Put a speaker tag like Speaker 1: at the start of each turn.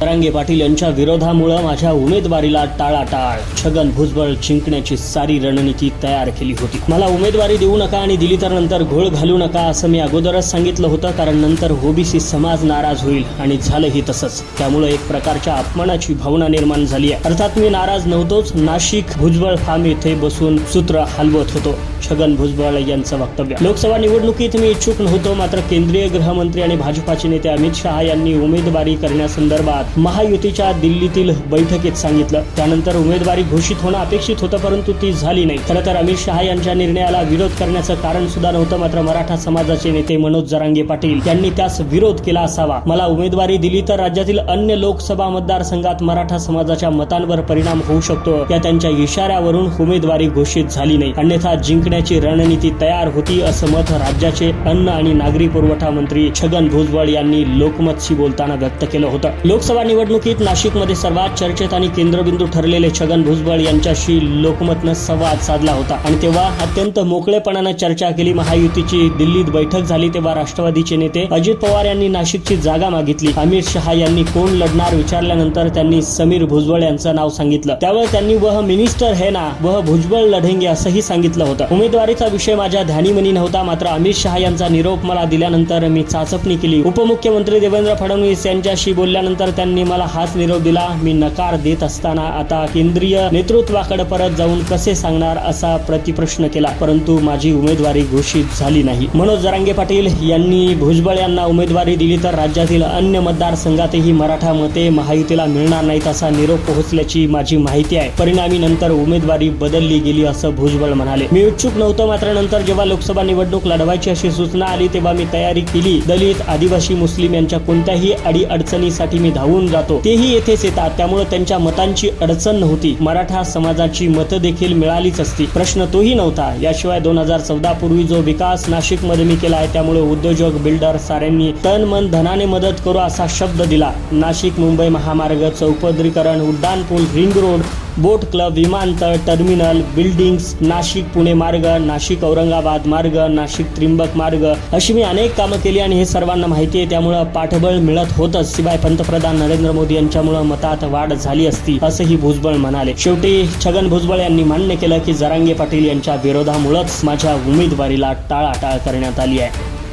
Speaker 1: जरांगे पाटील यांच्या विरोधामुळं माझ्या उमेदवारीला टाळाटाळ. छगन भुजबळ जिंकण्याची सारी रणनीती तयार केली होती. मला उमेदवारी देऊ नका आणि दिली तर नंतर घोळ घालू नका असं मी अगोदरच सांगितलं होतं कारण नंतर ओबीसी समाज नाराज होईल आणि झालंही तसंच. त्यामुळे एक प्रकारच्या अपमानाची भावना निर्माण झाली आहे. अर्थात मी नाराज नव्हतोच. नाशिक भुजबळ फार्म येथे बसून सूत्र हलवत होतो. छगन भुजबळ यांचं वक्तव्य. लोकसभा निवडणुकीत मी इच्छुक नव्हतो मात्र केंद्रीय गृहमंत्री आणि भाजपाचे नेते अमित शहा यांनी उमेदवारी करण्यासंदर्भात महायुतीच्या दिल्लीतील बैठकीत सांगितलं. त्यानंतर उमेदवारी घोषित होणं अपेक्षित होतं परंतु ती झाली नाही. खरं तर अमित शहा यांच्या निर्णयाला विरोध करण्याचं कारण सुद्धा नव्हतं मात्र मराठा समाजाचे नेते मनोज जरांगे पाटील यांनी त्यास विरोध केला असावा. मला उमेदवारी दिली तर राज्यातील अन्य लोकसभा मतदारसंघात मराठा समाजाच्या मतांवर परिणाम होऊ शकतो. या त्यांच्या इशाऱ्यावरून उमेदवारी घोषित झाली नाही. अन्यथा जिंकण्याची रणनीती तयार होती असं मत राज्याचे अन्न आणि नागरी पुरवठा मंत्री छगन भुजबळ यांनी लोकमतशी बोलताना व्यक्त केलं होतं. लोकसभा निवडणुकीत नाशिकमध्ये सर्वात चर्चेत आणि केंद्रबिंदू ठरलेले छगन भुजबळ यांच्याशी लोकमतनं संवाद साधला होता. आणि तेव्हा अत्यंत मोकळेपणानं चर्चा केली. महायुतीची दिल्लीत बैठक झाली तेव्हा राष्ट्रवादीचे नेते अजित पवार यांनी नाशिकची जागा मागितली. अमित शहा यांनी कोण लढणार विचारल्यानंतर त्यांनी समीर भुजबळ यांचं नाव सांगितलं. त्यावेळी त्यांनी वह मिनिस्टर है ना वह भुजबळ लढेंगे असंही सांगितलं होतं. उमेदवारीचा विषय माझ्या ध्यानीमनी नव्हता मात्र अमित शहा यांचा निरोप मला दिल्यानंतर मी चाचपणी केली. उपमुख्यमंत्री देवेंद्र फडणवीस यांच्याशी बोलल्यानंतर त्यांनी मला हाच निरोप दिला मी नकार देत असताना आता केंद्रीय नेतृत्वाकडे परत जाऊन कसे सांगणार असा प्रतिप्रश्न केला परंतु माझी उमेदवारी घोषित झाली नाही. मनोज जरांगे पाटील यांनी भुजबळ यांना उमेदवारी दिली तर राज्यातील अन्य मतदारसंघातही मराठा मते महायुतीला मिळणार नाहीत असा निरोप पोहोचल्याची माझी माहिती आहे. परिणामी नंतर उमेदवारी बदलली गेली असं भुजबळ म्हणाले. मी इच्छुक नव्हतं मात्र नंतर जेव्हा लोकसभा निवडणूक लढवायची अशी सूचना आली तेव्हा मी तयारी केली. दलित आदिवासी मुस्लिम यांच्या कोणत्याही अडी अडचणीसाठी मी धावून जातो. तेही येथेच येतात त्यामुळे त्यांच्या मतांची अडचण नव्हती. मराठा समाजाची मतं देखील मिळालीच असती. प्रश्न तोही नव्हता. याशिवाय दोन हजार चौदा पूर्वी जो विकास नाशिकमध्ये मी केला आहे त्यामुळे उद्योजक बिल्डर साऱ्यांनी तन मन धनाने मदत करू असा शब्द दिला. नाशिक मुंबई महामार्ग चौपदरीकरण उड्डाण पूल रिंग रोड बोट क्लब विमानतळ टर्मिनल बिल्डिंग्स नाशिक पुणे मार्ग नाशिक औरंगाबाद मार्ग नाशिक त्रिंबक मार्ग अशी मी अनेक कामं केली आणि हे सर्वांना माहिती आहे. त्यामुळं पाठबळ मिळत होतच. शिवाय पंतप्रधान नरेंद्र मोदी यांच्यामुळं मतात वाढ झाली असती असंही भुजबळ म्हणाले. शेवटी छगन भुजबळ यांनी मान्य केलं की जरांगे पाटील यांच्या विरोधामुळंच माझ्या उमेदवारीला टाळाटाळ करण्यात आली आहे.